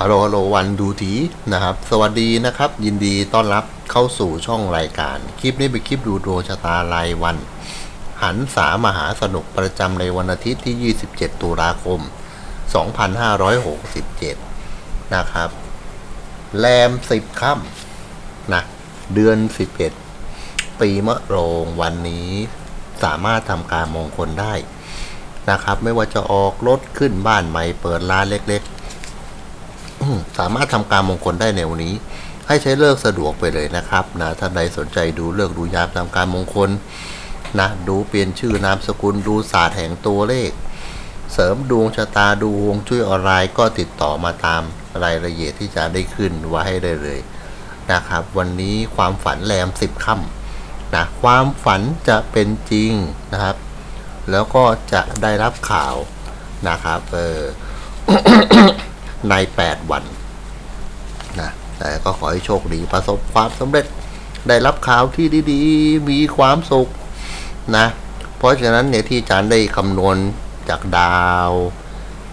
ฮัลโหลฮัลโหลวันดูทีนะครับ สวัสดีนะครับ ยินดีต้อนรับเข้าสู่ช่องรายการ คลิปนี้เป็นคลิปดูดวงชะตารายวัน หันสามหาสนุกประจำในวันอาทิตย์ที่ 27 ตุลาคม 2567 นะครับ แรม 10ค่ำนะ เดือน 11 ปีมะโรงวันนี้สามารถทำการมงคลได้นะครับ ไม่ว่าจะออกรถขึ้นบ้านใหม่เปิดร้านเล็ก สามารถทำการมงคลได้ในวันนี้ ให้ใช้เลิกสะดวกไปเลยนะครับนะท่านใดสนใจดูเลิกดูยามทำการมงคลนะดูเปลี่ยนชื่อนามสกุลดูศาสตร์แห่งตัวเลข เสริมดวงชะตาดูฮวงจุ้ยออนไลน์ก็ติดต่อมาตามรายละเอียดที่จะได้ขึ้นไว้ให้ได้เลยนะครับ วันนี้ความฝันแรมสิบค่ำนะความฝันจะเป็นจริงนะครับ แล้วก็จะได้รับข่าวนะครับเออใน 8 วัน แต่ก็ขอให้โชคดีประสบความสำเร็จได้รับข่าวที่ดีๆ มีความสุขนะ เพราะฉะนั้นเนี่ยที่อาจารย์ได้คำนวณจากดาว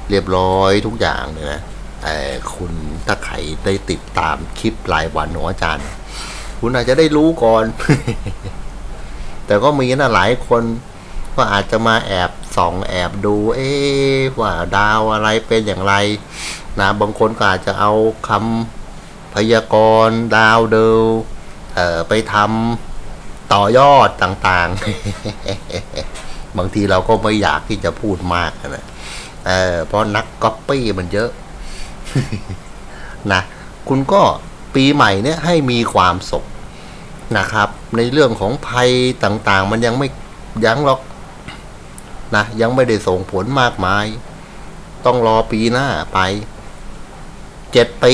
เรียบร้อยทุกอย่างเลยนะแต่คุณถ้าใครได้ติดตามคลิปรายวันของอาจารย์ คุณอาจจะได้รู้ก่อน แต่ก็มีนะหลายคนก็อาจจะมาแอบส่องแอบดู เอ๊ว่าดาวอะไรเป็นอย่างไร นะ บางคนก็อาจจะเอาคำ พยากรณ์ดาวเดิมเอ่อไปทำต่อยอดต่างๆ บางทีเราก็ไม่อยากที่จะพูดมากนะเออเพราะนักก๊อปปี้มันเยอะนะคุณก็ปีใหม่เนี่ยให้มีความสุขนะครับ ในเรื่องของภัยต่างๆ มันยังไม่ยั้งหรอกนะยังไม่ได้ส่งผลมากมาย ต้องรอปีหน้าไปเจ็ดปี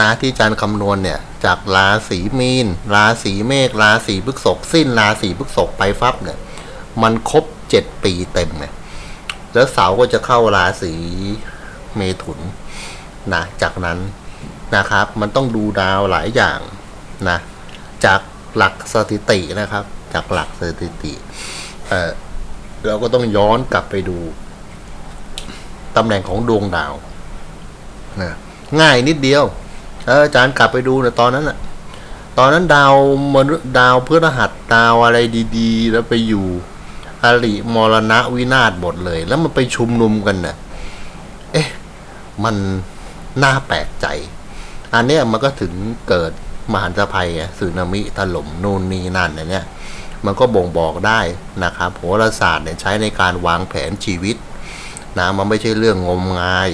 นะที่อาจารย์คำนวณเนี่ยจากราศีมีน ราศีเมษราศีพฤษภสิ้นราศีพฤษภไปฟับเนี่ยมันครบเจ็ดปีเต็มเนี่ยแล้วเสาก็จะเข้าราศีเมถุนนะจากนั้นนะครับมันต้องดูดาวหลายอย่างนะจากหลักสถิตินะครับ จากหลักสถิติเออเราก็ต้องย้อนกลับไปดูตำแหน่งของดวงดาวนะง่ายนิดเดียว อออาจารย์กลับไปดูนะตอนนั้นอะตอนนั้นดาวมนุษย์ดาวเพฤหัสดาวอะไรดีๆ แล้วไปอยู่อริมรณะวินาศหมดเลย แล้วมันไปชุมนุมกันน่ะ เอ๊ะ มันน่าแปลกใจ อันเนี้ยมันก็ถึงเกิดมหันตภัยสึนามิถล่มนู่นนี่นั่นอย่างเนี้ยมันก็บ่งบอกได้นะครับโหราศาสตร์เนี่ยใช้ในการวางแผนชีวิตนะมันไม่ใช่เรื่องงมงาย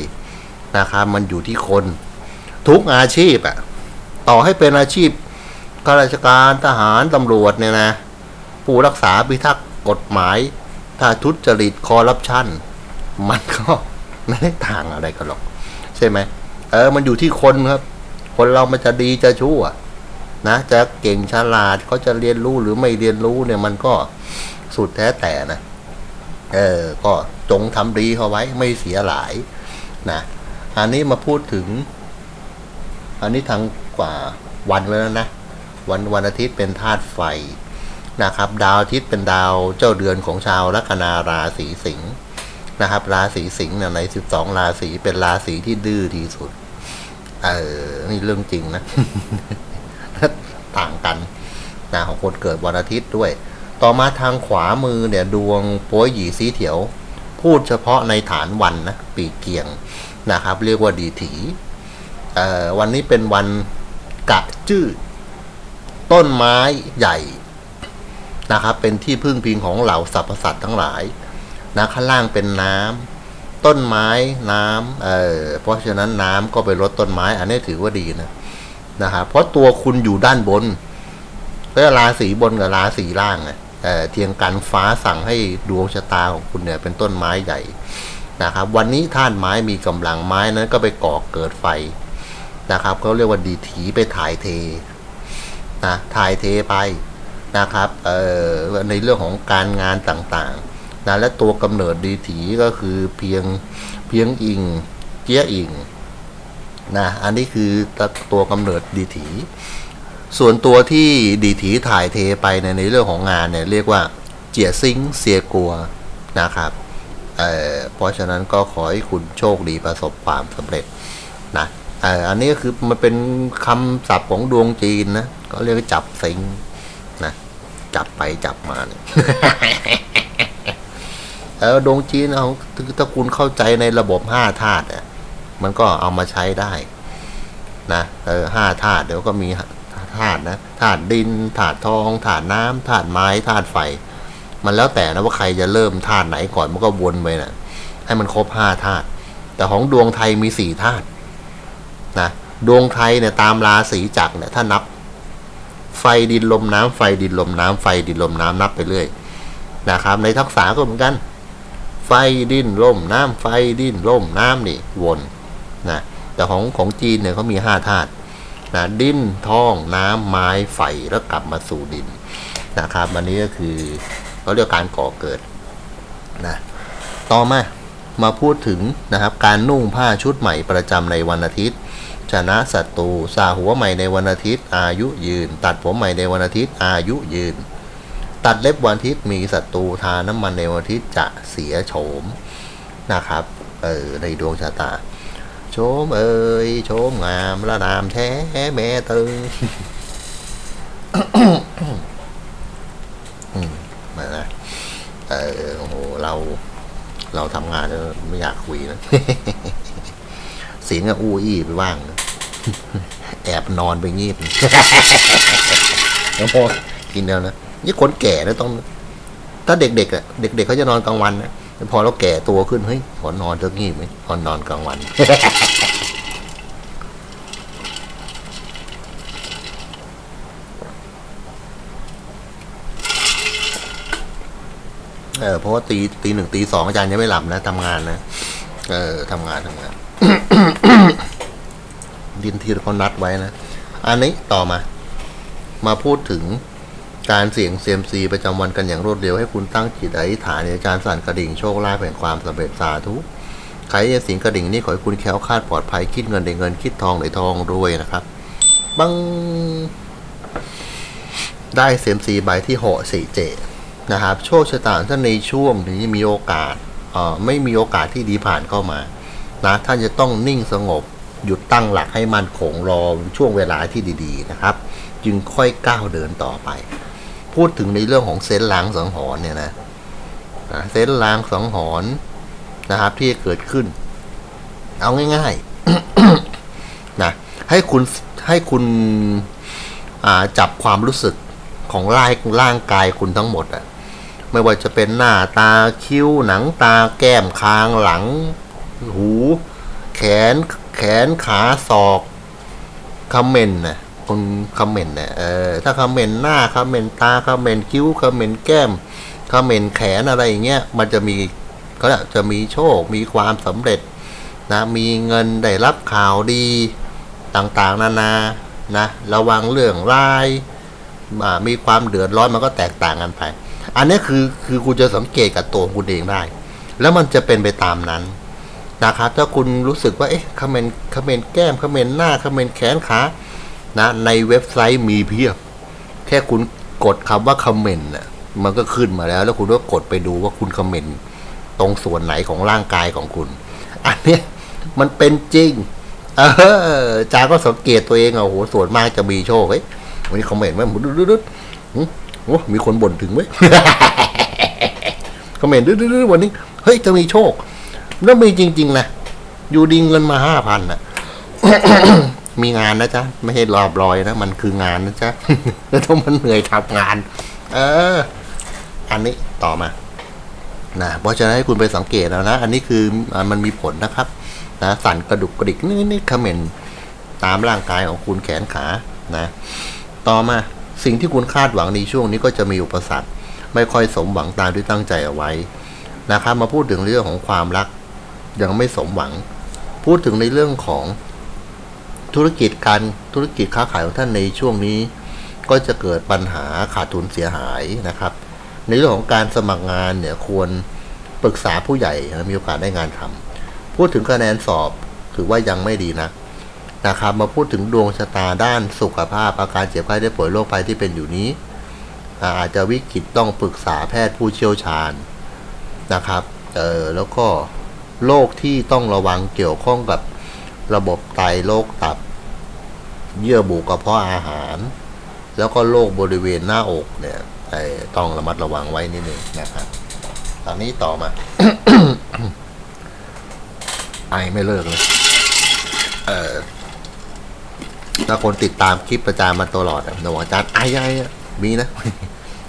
นะครับ มันอยู่ที่คน ทุกอาชีพอะต่อให้เป็นอาชีพข้าราชการทหารตำรวจเนี่ยนะ ผู้รักษาพิทักษ์กฎหมาย ถ้าทุจริตคอร์รัปชันมันก็ไม่ได้ต่างอะไรกันหรอก ใช่ไหมเออ มันอยู่ที่คนครับ คนเรามันจะดีจะชั่วนะจะเก่งฉลาดเขาจะเรียนรู้หรือไม่เรียนรู้เนี่ยมันก็สุดแท้แต่นะ เออ ก็จงทำดีเขาไว้ไม่เสียหลายนะอันนี้มาพูดถึง อันนี้ทางกว่าวันแล้วนะ วันวันอาทิตย์เป็นธาตุไฟนะครับ ดาวอาทิตย์เป็นดาวเจ้าเดือนของชาวลัคนาราศีสิงห์นะครับ ราศีสิงห์เนี่ยในสิบสองราศีเป็นราศีที่ดื้อที่สุด เออ นี่เรื่องจริงนะ ต่างกันนะของคนเกิดวันอาทิตย์ด้วย ต่อมาทางขวามือเนี่ยดวงโป้ยหยีสีเถียว พูดเฉพาะในฐานวันนะ ปีเกียงนะครับ เรียกว่าดีถี่ วันนี้เป็นวันกะจื้อต้นไม้ใหญ่นะครับ เป็นที่พึ่งพิงของเหล่าสรรพสัตว์ทั้งหลายนะข้างล่างเป็นน้ำต้นไม้น้ำเออเพราะฉะนั้นน้ำก็ไปลดต้นไม้ อันนี้ถือว่าดีนะนะครับเพราะตัวคุณอยู่ด้านบนแล้วราศีบนกับราศีล่างไงเออเทียงกันฟ้าสั่งให้ดวงชะตาของคุณเนี่ย เป็นต้นไม้ใหญ่นะครับ วันนี้ท่านไม้มีกำลังไม้นั้นก็ไปก่อเกิดไฟ นะครับเขาเรียกว่าดีถีไปถ่ายเทนะถ่ายเทไปนะครับเอ่อในเรื่องของการงานต่างๆนะและตัวกำเนิดดีถีก็คือเพียงเพียงอิงเจียอิงนะอันนี้คือตัวกำเนิดดีถีส่วนตัวที่ดีถีถ่ายเทไปในในเรื่องของงานเนี่ยเรียกว่าเจียซิงเสียกัวนะครับเอ่อเพราะฉะนั้นก็ขอให้คุณโชคดีประสบความสำเร็จนะ อ่ออันนี้ก็คือมันเป็นคำศัพท์ของดวงจีนนะก็เรียกจับซิงนะจับไปจับมาเนี่ยเออดวงจีนเอาถ้าคุณเข้าใจในระบบห้าธาตุอะมันก็เอามาใช้ได้ นะเออห้าธาตุเดี๋ยวก็มีธาตุนะธาตุดินธาตุทองธาตุน้ำธาตุไม้ธาตุไฟ มันแล้วแต่นะว่าใครจะเริ่มธาตุไหนก่อนมันก็วนไปน่ะ ให้มันครบห้าธาตุแต่ของดวงไทยมีสี่ธาตุ นะดวงไทยเนี่ยตามราศีจักรเนี่ยถ้านับ ไฟดินลมน้ำไฟดินลมน้ำไฟดินลมน้ำนับไปเรื่อยนะครับ ในทักษะก็เหมือนกัน ไฟดินลมน้ำไฟดินลมน้ำนี่วนนะแต่ของของจีนเนี่ยเขามีห้าธาตุนะดินทองน้ำไม้ไฟแล้วกลับมาสู่ดินนะครับอันนี้ก็คือเขาเรียกการก่อเกิดนะต่อมามาพูดถึงนะครับการนุ่งผ้าชุดใหม่ประจำในวันอาทิตย์ ชนะศัตรูสาหัวใหม่ในวันอาทิตย์อายุยืน ตัดผมใหม่ในวันอาทิตย์อายุยืน ตัดเล็บวันอาทิตย์มีศัตรูทาน้ำมันในวันอาทิตย์จะเสียโฉมนะครับเออในดวงชะตาโฉมเอ่ยโฉมงามละนามแท้แม่ตึงอืมานะเออโอ้โหเราเราทำงานแล้วไม่อยากคุยนะศีลกับอู้อี้ไปว่าง แอบนอนไปงีบแล้วพอกินแล้วนะนี่คนแก่นะต้อง ถ้าเด็กๆอะเด็กๆเขาจะนอนกลางวันนะพอเราแก่ตัวขึ้นเฮ้ยขอนอนจะงีบไหมขอนอนกลางวันเออเพราะว่าตีตีหนึ่งตีสองอาจารย์ยังไม่หลับนะทำงานนะ เออทำงานทำงาน ดินที่เขานัดไว้นะ อันนี้ต่อมา มาพูดถึงการเสี่ยงเซียมซีประจำวันกันอย่างรวดเร็วให้คุณตั้งจิตอธิษฐานในการสั่นกระดิ่งโชคลาภแห่งความสำเร็จสาธุใครจะสิงกระดิ่งนี่ขอให้คุณแคล้วคลาดปลอดภัยคิดเงินได้เงินคิดทองได้ทองรวยนะครับบังได้เซียมซีใบที่หกสี่เจนะครับโชคชะตาท่านในช่วงนี้มีโอกาสเอ่อไม่มีโอกาสที่ดีผ่านเข้ามานะท่านจะต้องนิ่งสงบ หยุดตั้งหลักให้มั่นคงรอช่วงเวลาที่ดีๆนะครับ จึงค่อยก้าวเดินต่อไป พูดถึงในเรื่องของเซนส์ล้างสังหรณ์เนี่ยนะเซนส์ล้างสังหรณ์นะครับที่เกิดขึ้น เอาง่ายๆนะให้คุณให้คุณจับความรู้สึกของร่างร่างกายคุณทั้งหมดอะไม่ว่าจะเป็นหน้าตาคิ้วหนังตาแก้มคางหลัง หู แขน แขนขาศอกคอมเมนต์นะคนคอมเมนต์นี่ยเออถ้าคอมเมนต์หน้าคอมเมนต์ตาคอมเมนต์คิ้วคอมเมนต์แก้มคอมเมนต์แขนอะไรอย่างเงี้ยมันจะมีเขาจะมีโชค มีความสำเร็จนะมีเงินได้รับข่าวดีต่างๆ นานานะระวังเรื่องร้ายมีความเดือดร้อนมันก็แตกต่างกันไป อันนี้คือคือคุณจะสังเกตกับตัวคุณเองได้ แล้วมันจะเป็นไปตามนั้น นะครับถ้าคุณรู้สึกว่าเอ๊ะคอมเมนต์คอมเมนต์แก้มคอมเมนต์หน้าคอมเมนต์แขนขานะในเว็บไซต์มีเพียบ แค่คุณกดคำว่าคอมเมนต์น่ะมันก็ขึ้นมาแล้ว แล้วคุณก็กดไปดูว่าคุณคอมเมนต์ตรงส่วนไหนของร่างกายของคุณ อันเนี้ยมันเป็นจริง เออจาก็สังเกตตัวเองอะโอ้โหส่วนมากจะมีโชคเฮ้ยวันนี้คอมเมนต์ไหมดึ๊ดดึ๊ดดึ๊ดโอ้มีคนบ่นถึงไหมคอมเมนต์ดึ๊ดดึ๊ดดึ๊ดวันนี้เฮ้ยจะมีโชค แล้วมีจริง ๆ นะ อยู่ดีเงินมาห้าพันนะมีงานนะจ๊ะ ไม่ใช่รอบรอยนะ มันคืองานนะจ๊ะ แล้วต้องมันเหนื่อยทำงาน เออ อันนี้ต่อมา นะ เพราะฉะนั้นให้คุณไปสังเกตแล้วนะ อันนี้คือมันมีผลนะครับ นะ สั่นกระดุกกระดิกนิดๆเขม่นตามร่างกายของคุณแขนขา นะ ต่อมา สิ่งที่คุณคาดหวังในช่วงนี้ก็จะมีอุปสรรค ไม่ค่อยสมหวังตามที่ตั้งใจเอาไว้นะครับมาพูดถึงเรื่องของความรัก ยังไม่สมหวัง พูดถึงในเรื่องของธุรกิจการธุรกิจค้าขายของท่านในช่วงนี้ ก็จะเกิดปัญหาขาดทุนเสียหายนะครับ ในเรื่องของการสมัครงานเนี่ยควรปรึกษาผู้ใหญ่มีโอกาสได้งานทำพูดถึงคะแนนสอบถือว่ายังไม่ดีนะนะครับ มาพูดถึงดวงชะตาด้านสุขภาพอาการเจ็บไข้ได้ป่วยโรคภัยที่เป็นอยู่นี้ อาจจะวิกฤตต้องปรึกษาแพทย์ผู้เชี่ยวชาญนะครับเออแล้วก็ โรคที่ต้องระวังเกี่ยวข้องกับระบบไตโรคตับ เยื่อบุกระเพาะอาหาร แล้วก็โรคบริเวณหน้าอกเนี่ยต้องระมัดระวังไว้นิดนึงนะครับ ตอนนี้ต่อมา ไอไม่เลิกเลย เออถ้าคนติดตามคลิปประจามาตลอดอะหนูอาจารย์ไอไอมีนะ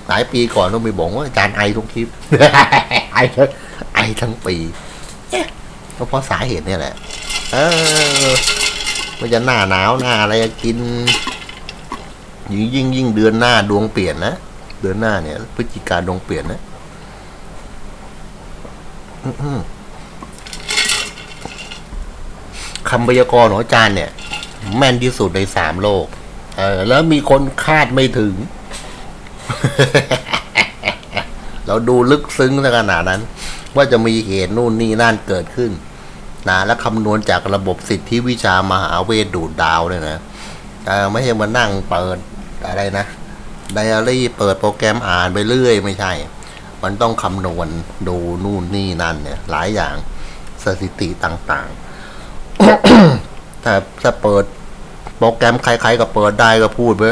หลายปีก่อนต้องมีบอกว่าอาจารย์ไอทุกคลิปไอทั้งไอทั้งปี เอ๊ะก็เพราะสาเหตุเนี่ยแหละ เออมันจะหน้าหนาวหน้าอะไรกิน ยิ่งยิ่งยิ่งเดือนหน้าดวงเปลี่ยนนะเดือนหน้าเนี่ยพฤศจิกาดวงเปลี่ยนนะคำพยากรณ์ของอาจารย์เนี่ย แม่นที่สุดในสามโลก เออ แล้วมีคนคาดไม่ถึง เราดูลึกซึ้งขนาดนั้น ว่าจะมีเหตุนู่นนี่นั่นเกิดขึ้นนะและคำนวณจากระบบสิทธิวิชามหาเวทดูดดาวเนี่ยนะไม่ใช่มานั่งเปิดอะไรนะไดอารี่เปิดโปรแกรมอ่านไปเรื่อยไม่ใช่ มันต้องคำนวณดูนู่นนี่นั่นเนี่ย หลายอย่างสถิติต่างๆถ้าถ้าเปิดโปรแกรมใครๆก็เปิดได้ก็พูดไป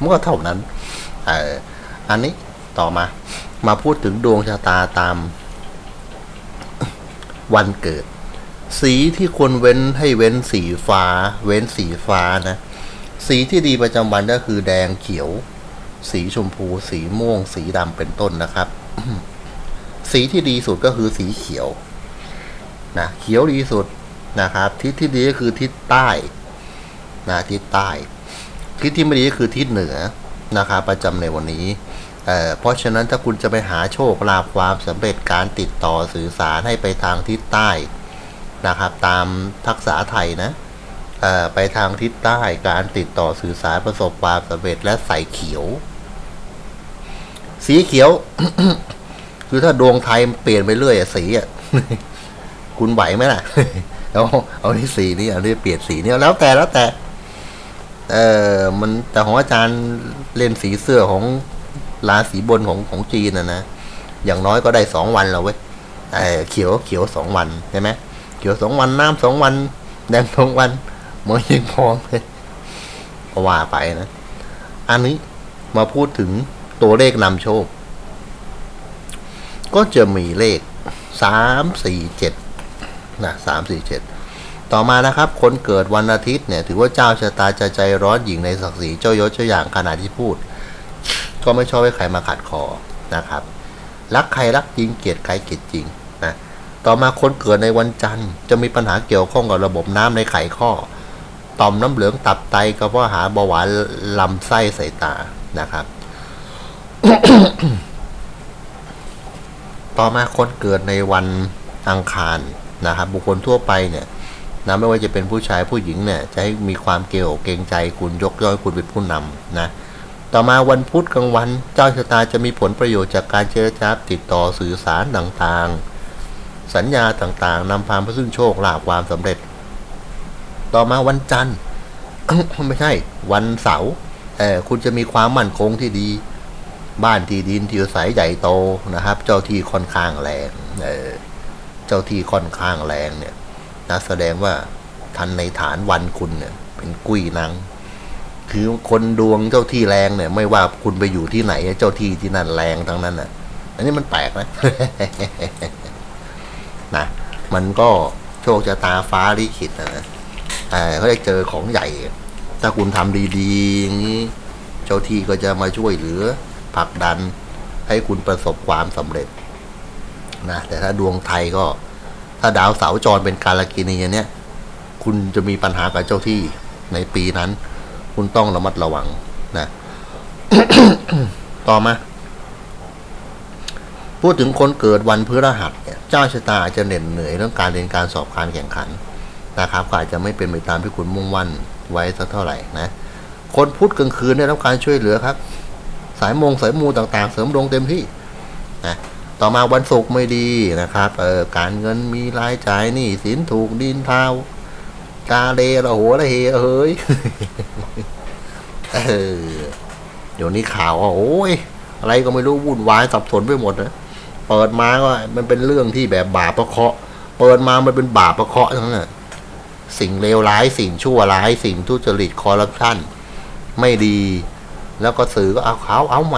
มันก็เท่านั้นออันนี้ต่อมา มาพูดถึงดวงชะตาตาม วันเกิด สีที่ควรเว้นให้เว้นสีฟ้า เว้นสีฟ้านะ สีที่ดีประจำวันก็คือแดงเขียว สีชมพู สีม่วง สีดำเป็นต้นนะครับ สีที่ดีสุดก็คือสีเขียวนะเขียวดีสุดนะครับ ทิศที่ดีก็คือทิศใต้นะทิศใต้ ทิศที่ไม่ดีก็คือทิศเหนือนะครับประจำในวันนี้ เเพราะฉะนั้นถ้าคุณจะไปหาโชคลาภความสำเร็จการติดต่อสื่อสารให้ไปทางทิศใต้นะครับ ตามทักษะไทยนะไปทางทิศใต้การติดต่อสื่อสารประสบความสำเร็จและใส่เขียว สีเขียว คือถ้าดวงไทยเปลี่ยนไปเรื่อยสีอะคุณไหวไหมล่ะเอาเอาที่สีนี้เอาที่เปลี่ยนสีนี้แล้วแต่แล้วแต่ เออมันแต่ของอาจารย์เล่นสีเสื้อของ ราศีบนของของจีนนะนะอย่างน้อยก็ได้สองวันแล้วเว้ยเออเขียวเขียวสองวันใช่ไหมเขียวสองวันน้ำสองวัน แดงสองวันเหมือนยังพร้อมเลยก็ว่าไปนะ อันนี้มาพูดถึงตัวเลขนำโชค ก็จะมีเลขสามสี่เจ็ดนะสามสี่เจ็ดต่อมานะครับ คนเกิดวันอาทิตย์เนี่ย ถือว่าเจ้าชะตาจะใจร้อนหญิงในศักดิ์ศรีเจ้ายศเจ้าอย่างขณะที่พูด ก็ไม่ชอบให้ใครมาขัดคอนะครับ รักใครรักจริงเกลียดใครเกลียดจริงนะต่อมาคนเกิดในวันจันทร์ จะมีปัญหาเกี่ยวข้องกับระบบน้ำในไขข้อ ต่อมน้ำเหลืองตับไตกระเพาะอาหารเบาหวานลำไส้สายตานะครับ ต่อมาคนเกิดในวันอังคารนะครับ บุคคลทั่วไปเนี่ยนะไม่ว่าจะเป็นผู้ชายผู้หญิงเนี่ยจะให้มีความเกลียวเกรงใจคุณยกย่อยคุณเป็นผู้นำนะ ต่อมาวันพุธกลางวัน เจ้าชะตาจะมีผลประโยชน์จากการเจรจาติดต่อสื่อสารต่างๆ สัญญาต่างๆนำพาไปซึ่งโชคลาภความสำเร็จ ต่อมาวันจันทร์ไม่ใช่ วันเสาร์เออคุณจะมีความมั่นคงที่ดี บ้านที่ดินที่อาศัยใหญ่โตนะครับ เจ้าที่ค่อนข้างแรงเออเจ้าที่ค่อนข้างแรงเนี่ยนะแสดงว่าทันในฐานวันคุณเนี่ย เป็นกุ้ยนัง คือคนดวงเจ้าที่แรงเนี่ย ไม่ว่าคุณไปอยู่ที่ไหน เจ้าที่ที่นั่นแรงทั้งนั้นน่ะ อันนี้มันแปลกนะนะมันก็โชคชะตาฟ้าลิขิตนะนะแต่เขาได้เจอของใหญ่ ถ้าคุณทำดีๆอย่างนี้ เจ้าที่ก็จะมาช่วยเหลือผลักดัน ให้คุณประสบความสำเร็จนะแต่ถ้าดวงไทยก็ ถ้าดาวเสาจรเป็นการกินีอันเนี้ยคุณจะมีปัญหากับเจ้าที่ในปีนั้น คุณต้องระมัดระวังนะ ต่อมา พูดถึงคนเกิดวันพฤหัสเนี่ยเจ้าชะตาอาจจะเหน็ดเหนื่อยเรื่องการเรียนการสอบการแข่งขันนะครับก็อาจจะไม่เป็นไปตามที่คุณมุ่งมั่นไว้สักเท่าไหร่นะ คนพุธกลางคืนได้รับการช่วยเหลือครับ สายมงสายมูต่างๆ เสริมดวงเต็มที่นะต่อมาวันศุกร์ไม่ดีนะครับเออการเงินมีรายจ่ายนี่สินถูกดินทาว กาเลระโหระเฮเฮ้ยเออเดี๋ยวนี้ข่าวอะโอ้ยอะไรก็ไม่รู้วุ่นวายสับสนไปหมดนะเปิดมาก็มันเป็นเรื่องที่แบบบาปประเคราะห์เปิดมามันเป็นบาปประเคราะห์ทั้งนั้นนะสิ่งเลวร้ายสิ่งชั่วร้าย สิ่งทุจริตคอร์รัปชันไม่ดี แล้วก็สื่อก็เอาเขาเอาแหม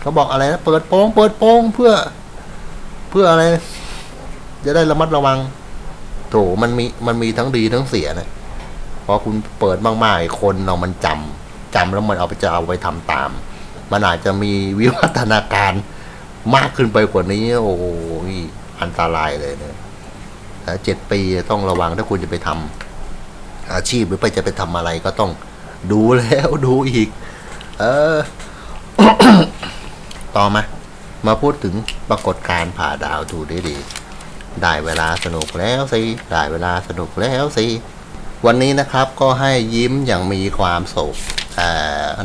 เขาบอกอะไรนะเปิดโปงเปิดโปงเพื่อ เพื่ออะไร จะได้ระมัดระวัง โถมันมีมันมีทั้งดีทั้งเสียนะพอคุณเปิดมากๆไอ้คนเรามันจำจำแล้วมันเอาไปจะเอาไปทำตาม มันอาจจะมีวิวัฒนาการมากขึ้นไปกว่านี้ โอ้โหนี่อันตรายเลยเนี่ยแต่เจ็ดปีต้องระวังถ้าคุณจะไปทำอาชีพหรือไปจะไปทำอะไรก็ต้องดูแล้วดูอีก เออ ต่อมา มาพูดถึงปรากฏการผ่าดาวดูได้ดี ได้เวลาสนุกแล้วสิ ได้เวลาสนุกแล้วสิ วันนี้นะครับก็ให้ยิ้มอย่างมีความสุขอ่า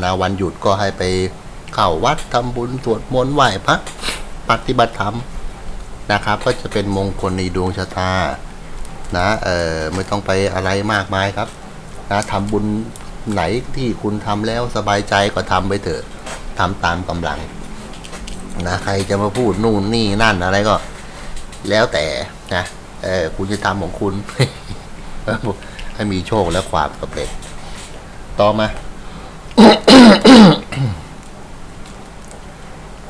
นะวันหยุดก็ให้ไปเข้าวัดทำบุญสวดมนต์ไหว้พระปฏิบัติธรรมนะครับ ก็จะเป็นมงคลในดวงชะตานะเออไม่ต้องไปอะไรมากมายครับนะทำบุญไหนที่คุณทำแล้วสบายใจก็ทำไปเถอะทำตามกำลังนะใครจะมาพูดนู่นนี่นั่นอะไรก็ แล้วแต่นะเออคุณจะทำของคุณให้มีโชคและความสำเร็จ ต่อมา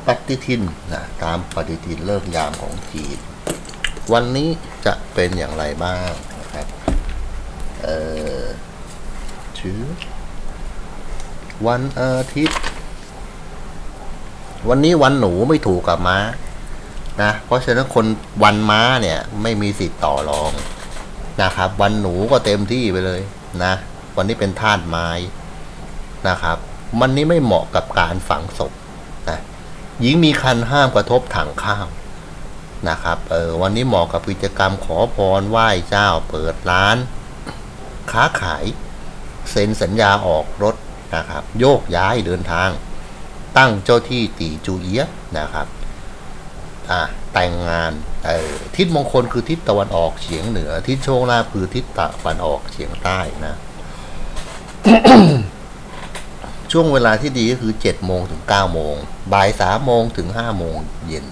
ปฏิทินนะตามปฏิทินเลิกยามของจีน วันนี้จะเป็นอย่างไรบ้างนะครับ เออชื่อวันอาทิตย์ วันนี้วันหนูไม่ถูกกับม้า นะเพราะฉะนั้นคนวันม้าเนี่ยไม่มีสิทธิ์ต่อรองนะครับ วันหนูก็เต็มที่ไปเลยนะ วันนี้เป็นธาตุไม้นะครับวันนี้ไม่เหมาะกับการฝังศพนะหญิงมีคันห้ามกระทบถังข้าวนะครับเออวันนี้เหมาะกับกิจกรรมขอพรไหว้เจ้าเปิดร้าน ค้าขายเซ็นสัญญาออกรถนะครับ โยกย้ายเดินทาง ตั้งเจ้าที่ตีจูเอียนะครับ อ่าแต่งงานเออทิศมงคลคือทิศตะวันออกเฉียงเหนือ ทิศโชคลาภคือทิศตะวันออกเฉียงใต้นะ ช่วงเวลาที่ดีก็คือเจ็ดโมงถึงเก้าโมงบ่ายสามโมงถึงห้าโมงเย็น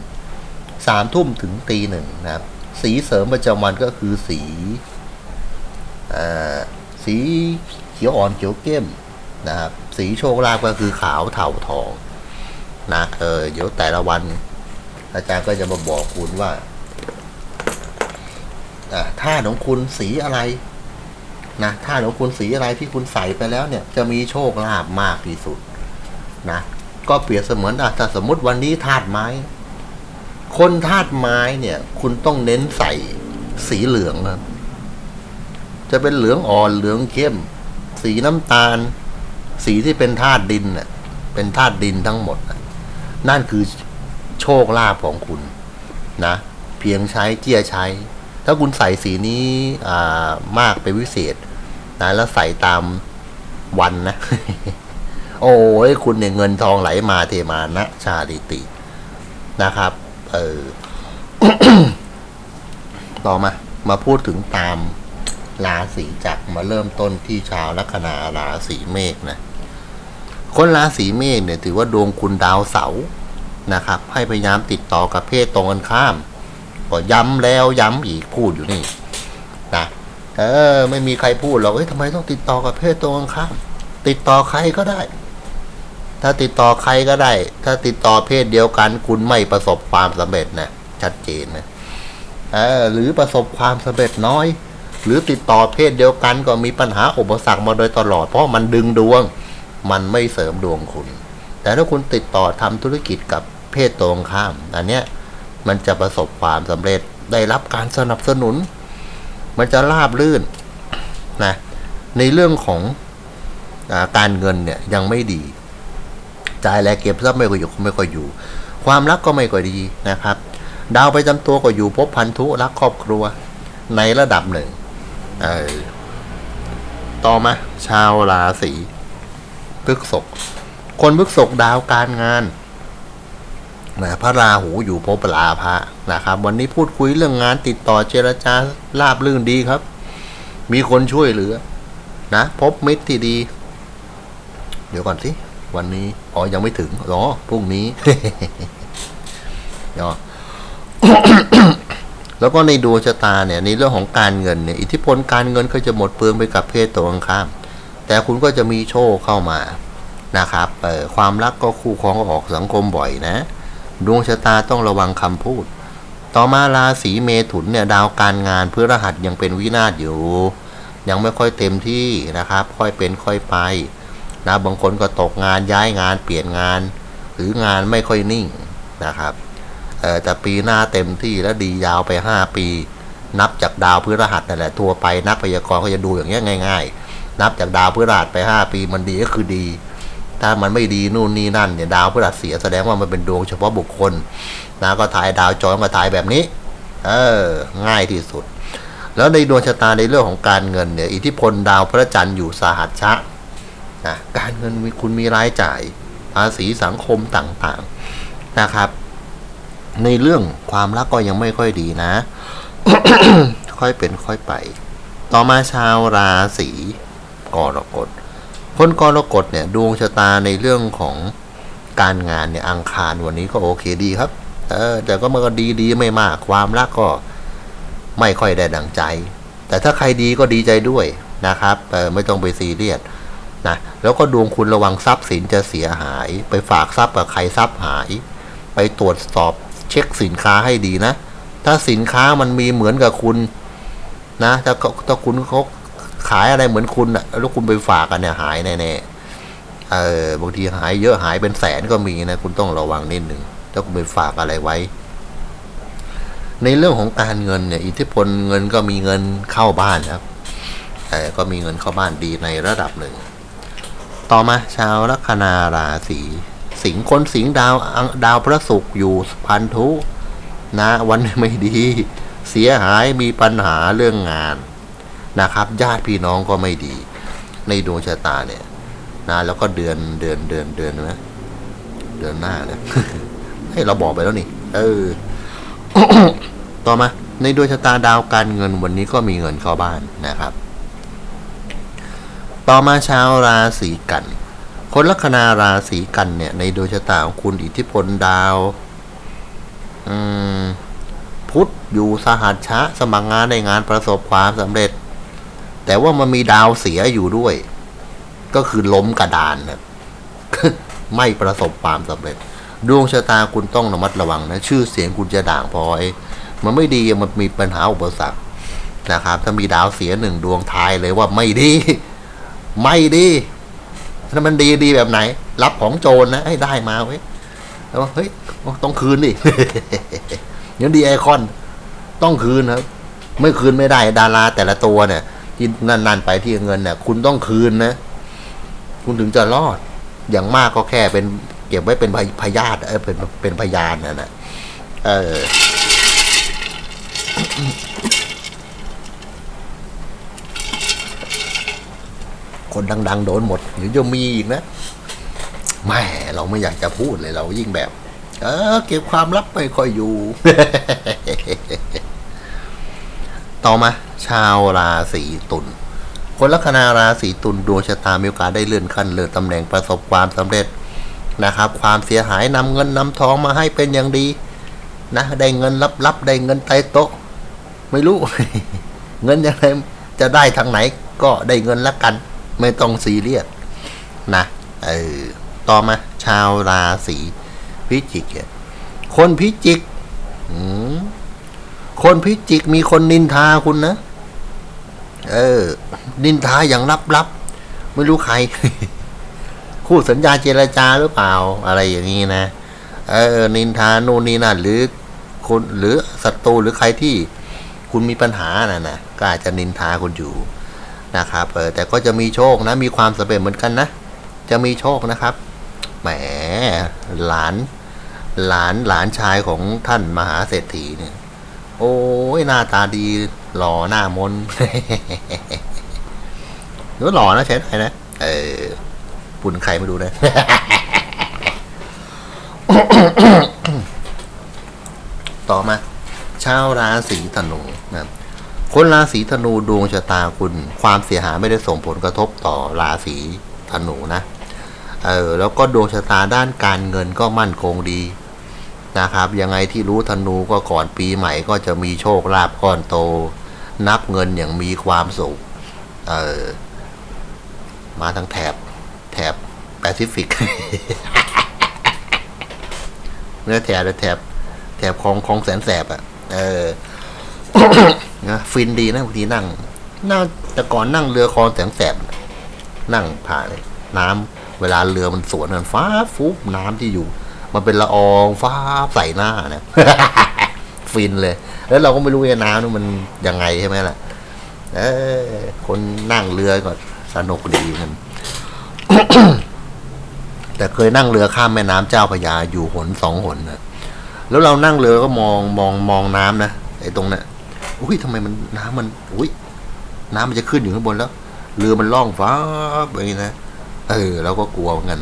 สามทุ่มถึงตีหนึ่งนะครับ สีเสริมประจำวันก็คือสีอสีเขียวอ่อนเขียวเข้มนะครับ สีโชคลาภก็คือขาวเทาทองนะเออเดี๋ยวแต่ละวัน อาจารย์ก็จะมาบอกคุณว่าอ่าท่าของคุณสีอะไรนะท่าของคุณสีอะไรที่คุณใส่ไปแล้วเนี่ย จะมีโชคลาภมากที่สุดนะก็เปรียบเสมือนอะถ้าสมมติวันนี้ธาตุไม้ คนธาตุไม้เนี่ย คุณต้องเน้นใส่สีเหลืองครับจะเป็นเหลืองอ่อนเหลืองเข้ม สีน้ำตาล สีที่เป็นธาตุดินเน่ะเป็นธาตุดินทั้งหมดนั่นคือ โชคลาภของคุณนะ เพียงใช้เจียใช้ ถ้าคุณใส่สีนี้อ่ามากเป็นพิเศษนะแล้วใส่ตามวันนะ โอ้ยคุณเนี่ยเงินทองไหลมาเทมานะ ชาลิตินะครับ เออต่อมา มาพูดถึงตามราศีจักมาเริ่มต้นที่ชาวลัคนาราศีเมษนะคนราศีเมษเนี่ยถือว่าดวงคุณดาวเสาร์ นะครับ ให้พยายามติดต่อกับเพศตรงกันข้าม ก็ย้ำแล้วย้ำอีกพูดอยู่นี่นะเออ ไม่มีใครพูดหรอกเอ้ยทำไมต้องติดต่อกับเพศตรงกันข้าม ติดต่อใครก็ได้ ถ้าติดต่อใครก็ได้ ถ้าติดต่อเพศเดียวกัน คุณไม่ประสบความสำเร็จนะชัดเจนนะเออหรือประสบความสำเร็จน้อย หรือติดต่อเพศเดียวกันก็มีปัญหาอุปสรรคมาโดยตลอด เพราะมันดึงดวง มันไม่เสริมดวงคุณ แต่ถ้าคุณติดต่อทำธุรกิจกับเพศตรงข้าม อันเนี้ยมันจะประสบความสำเร็จได้รับการสนับสนุน มันจะราบลื่นนะในเรื่องของอการเงินเนี่ยยังไม่ดี จ่ายแลเก็บทรัพย์ไม่ค่อยอยู่ไม่ค่อยอยู่ ความรักก็ไม่ค่อยดีนะครับ ดาวประจำตัวก็อยู่พบพันธุรักครอบครัวในระดับหนึ่งเออต่อมาชาวราศีพฤษภ คนพฤษภดาวการงานนะพระราหูอยู่ภพลาภะนะครับ วันนี้พูดคุยเรื่องงานติดต่อเจรจาราบรื่นดีครับ มีคนช่วยเหลือ นะพบมิตรที่ดี เดี๋ยวก่อนสิวันนี้อ๋อยังไม่ถึงอ๋อพรุ่งนี้เนาะแล้วก็ในดวงชะตาเนี่ยในเรื่องของการเงินเนี่ยอิทธิพลการเงินก็จะหมดเปลืองไปกับเพศตรงข้าม แต่คุณก็จะมีโชคเข้ามา นะครับเออความรักก็คู่ครองก็ออกสังคมบ่อยนะ ดวงชะตาต้องระวังคำพูด ต่อมาราศีเมถุนเนี่ยดาวการงานพฤหัสยังเป็นวินาศอยู่ ยังไม่ค่อยเต็มที่นะครับ ค่อยเป็นค่อยไปนะบางคนก็ตกงานย้ายงานเปลี่ยนงาน หรืองานไม่ค่อยนิ่งนะครับเออแต่ปีหน้าเต็มที่แล้วดียาวไป 5 ปี นับจากดาวพฤหัสนั่นแหละทั่วไปนักพยากรณ์เขาจะดูอย่างเงี้ยง่าย ๆ นับจากดาวพฤหัสไป 5 ปีมันดีก็คือดี ถ้ามันไม่ดีนู่นนี่นั่นเนี่ยดาวพฤหัสเสียแสดงว่ามันเป็นดวงเฉพาะบุคคลนะก็ถ่ายดาวจรก็ถ่ายแบบนี้ เออ ง่ายที่สุด แล้วในดวงชะตาในเรื่องของการเงินเนี่ย อิทธิพลดาวพระจันทร์อยู่สหัชชะนะการเงินคุณมีรายจ่ายภาษีสังคมต่างๆนะครับ ในเรื่องความรักก็ยังไม่ค่อยดีนะ ค่อยเป็นค่อยไป ต่อมาชาวราศีกรกฎ คนกรกฎเนี่ยดวงชะตาในเรื่องของการงานเนี่ยอังคารวันนี้ก็โอเคดีครับ เออแต่ก็มันก็ดีดีไม่มากความรักก็ไม่ค่อยได้ดังใจ แต่ถ้าใครดีก็ดีใจด้วยนะครับเออไม่ต้องไปซีเรียสนะแล้วก็ดวงคุณระวังทรัพย์สินจะเสียหาย ไปฝากทรัพย์กับใครทรัพย์หาย ไปตรวจสอบเช็คสินค้าให้ดีนะ ถ้าสินค้ามันมีเหมือนกับคุณนะถ้าเขาถ้าคุณเขา ขายอะไรเหมือนคุณอะแล้วคุณไปฝากกันเนี่ยหายแน่ๆเออบางทีหายเยอะหายเป็นแสนก็มีนะ คุณต้องระวังนิดหนึ่งถ้าคุณไปฝากอะไรไว้ ในเรื่องของการเงินเนี่ย อิทธิพลเงินก็มีเงินเข้าบ้านครับแต่ก็มีเงินเข้าบ้านดีในระดับหนึ่ง ต่อมาชาวลัคนาราศีสิงห์คนสิงห์ดาวดาวพระศุกร์อยู่พันธุนะวันไม่ดี เสียหายมีปัญหาเรื่องงาน นะครับ ญาติพี่น้องก็ไม่ดี ในดวงชะตาเนี่ยนะแล้วก็เดือนเดือนเดือนเดือนนะเดือนหน้าเนี่ยให้เราบอกไปแล้วนี่ เออ ต่อมา ในดวงชะตาดาวการเงินวันนี้ก็มีเงินเข้าบ้านนะครับ ต่อมาชาวราศีกันคนลัคนาราศีกันเนี่ย ในดวงชะตาของคุณอิทธิพลดาวพุธอยู่สหัสชะ สมัครงานในงานประสบความสำเร็จ แต่ว่ามันมีดาวเสียอยู่ด้วย ก็คือล้มกระดานนะไม่ประสบความสำเร็จ ดวงชะตาคุณต้องระมัดระวังนะ ชื่อเสียงคุณจะด่างพร้อยมันไม่ดีมันมีปัญหาอุปสรรคนะครับ ถ้ามีดาวเสียหนึ่งดวงทายเลยว่าไม่ดี ไม่ดีถ้ามันดีดีแบบไหน รับของโจรนะให้ได้มาเว้ยแล้วเฮ้ยต้องคืนดิเงินดีไอคอน ต้องคืนครับ ไม่คืนไม่ได้ดาราแต่ละตัวเนี่ย ที่นั่นๆไปที่เงินเนี่ยคุณต้องคืนนะ คุณถึงจะรอด อย่างมากก็แค่เป็น เก็บไว้เป็นพยพยาธิเออเป็นเป็นพยานนะนะเออคนดัง ๆ โดนหมดหรือจะมีอีกนะแม่เราไม่อยากจะพูดเลยเรายิ่งแบบ เออ เก็บความลับไม่ค่อยอยู่ ต่อมา ชาวราศีตุลคนลัคนาราศีตุลดวงชะตามีโอกาสได้เลื่อนขั้นเลื่อนตำแหน่งประสบความสำเร็จนะครับ ความเสียหายนำเงินนำทองมาให้เป็นอย่างดีนะได้เงินลับๆได้เงินใต้โต๊ะ ไม่รู้ เงินยังไงจะได้ทางไหนก็ได้เงินละกัน ไม่ต้องซีเรียสนะเออต่อมาชาวราศีพิจิกคนพิจิกคนพิจิกมีคนนินทาคุณนะ เออ นินทาอย่างลับๆไม่รู้ใคร คู่สัญญาเจรจาหรือเปล่า อะไรอย่างนี้นะ เออ นินทานู่นนี่นั่นหรือคุณหรือศัตรูหรือใครที่คุณมีปัญหาน่ะนะก็อาจจะนินทาคุณอยู่นะครับเออแต่ก็จะมีโชคนะ มีความสำเร็จเหมือนกันนะ จะมีโชคนะครับ แหม หลาน หลานหลานชายของท่านมหาเศรษฐีเนี่ย โอ้ยหน้าตาดี หล่อหน้ามนหรือหล่อนะใช่ไหมนะ เออปุ่นใครไม่รู้นะต่อมา ชาวราศีธนูนะคนราศีธนูดวงชะตาคุณ ความเสียหายไม่ได้ส่งผลกระทบต่อราศีธนูนะ เออ แล้วก็ดวงชะตาด้านการเงินก็มั่นคงดี นะครับ ยังไงที่รู้ธนูก็ก่อนปีใหม่ก็จะมีโชคลาภก้อนโต นับเงินอย่างมีความสุขเออมาทั้งแถบแถบแปซิฟิกเนื้อแถบและแถบแถบของของแสนแสบอะ เออนะฟินดีนะบางทีนั่งนั่งแต่ก่อนนั่งเรือคลองแสนแสบ นั่งผ่านน้ำเวลาเรือมันสวนกันฟ้าฟุบน้ำที่อยู่ มันเป็นละอองฟ้าใส่หน้านะฟินเลย แล้วเราก็ไม่รู้ว่าน้ำนี่มันยังไงใช่ไหมล่ะ เออคนนั่งเรือก็สนุกดีมันแต่เคยนั่งเรือข้ามแม่น้ำเจ้าพยาอยู่หนสองหนนะแล้วเรานั่งเรือก็มองมองมองน้ำนะไอ้ตรงนั้นอุ้ยทำไมมันน้ำมัน อุ้ยน้ำมันจะขึ้นอยู่ข้างบนแล้วเรือมันล่องฟ้าแบบนี้นะเออเราก็กลัวเหมือนกัน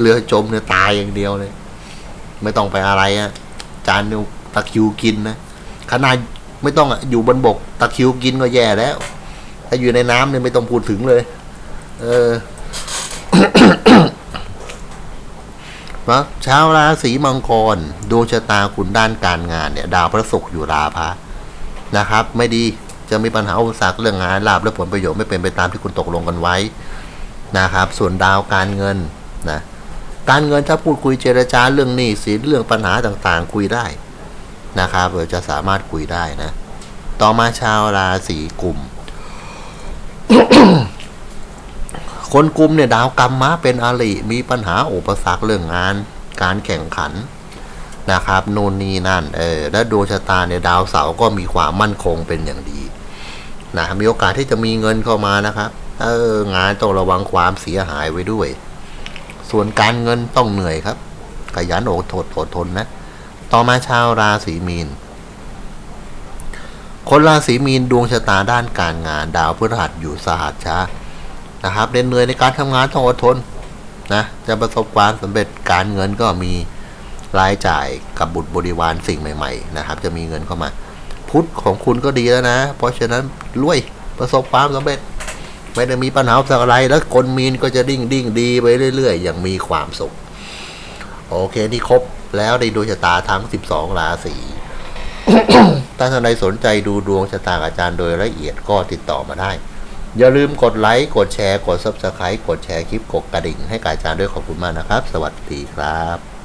เรือจมเนี่ยตายอย่างเดียวเลย ไม่ต้องไปอะไรอะ่ะจานนิวตะคิวกินนะขนาดไม่ต้องอะอยู่บนบก ตะคิวกินก็แย่แล้ว ถ้าอยู่ในน้ำเนี่ยไม่ต้องพูดถึงเลย เออนะชาวราศีมังกรดวงชะตาคุณด้านการงานเนี่ย ดาวพระศุกร์อยู่ราพะนะครับ ไม่ดีจะมีปัญหาอุปสรรคเรื่องงานลาบและผลประโยชน์ไม่เป็นไปตามที่คุณตกลงกันไว้นะครับ ส่วนดาวการเงินนะ การเงินถ้าพูดคุยเจรจาเรื่องหนี้สินเรื่องปัญหาต่างๆ คุยได้นะครับเออจะสามารถคุยได้นะ ต่อมาชาวราศีกุมคนกลุ่มเนี่ยดาวกรรมมาเป็นอริมีปัญหาอุปสรรคเรื่องงาน การแข่งขันนะครับโน่นนี่นั่นเออและดวงชะตาเนี่ยดาวเสาร์ก็มีความมั่นคงเป็นอย่างดีนะมีโอกาสที่จะมีเงินเข้ามานะครับเอองานต้องระวังความเสียหายไว้ด้วย ส่วนการเงินต้องเหนื่อยครับขยันอดทนอดทนนะ ต่อมาชาวราศีมีน คนราศีมีนดวงชะตาด้านการงาน ดาวพฤหัสอยู่สหัสช้านะครับเหน็ดเหนื่อยในการทำงานต้องอดทนนะจะประสบความสำเร็จการเงินก็มีรายจ่ายกับบุตรบริวารสิ่งใหม่ ๆ นะครับ จะมีเงินเข้ามา พุทธของคุณก็ดีแล้วนะ เพราะฉะนั้นรวยประสบความสำเร็จ ไม่ได้มีปัญหาอะไร แล้วคนมีนก็จะดิ้งดิ้งดีไปเรื่อยๆ อย่างมีความสุข โอเค นี่ครบแล้วในดวงชะตาทั้ง 12 ราศีถ้าท่านใดสนใจดูดวงชะตาอาจารย์โดยละเอียดก็ติดต่อมาได้ อย่าลืมกดไลค์ กดแชร์ กด Subscribe กดแชร์คลิปกดกระดิ่งให้กับอาจารย์ด้วยขอบคุณมากนะครับ สวัสดีครับ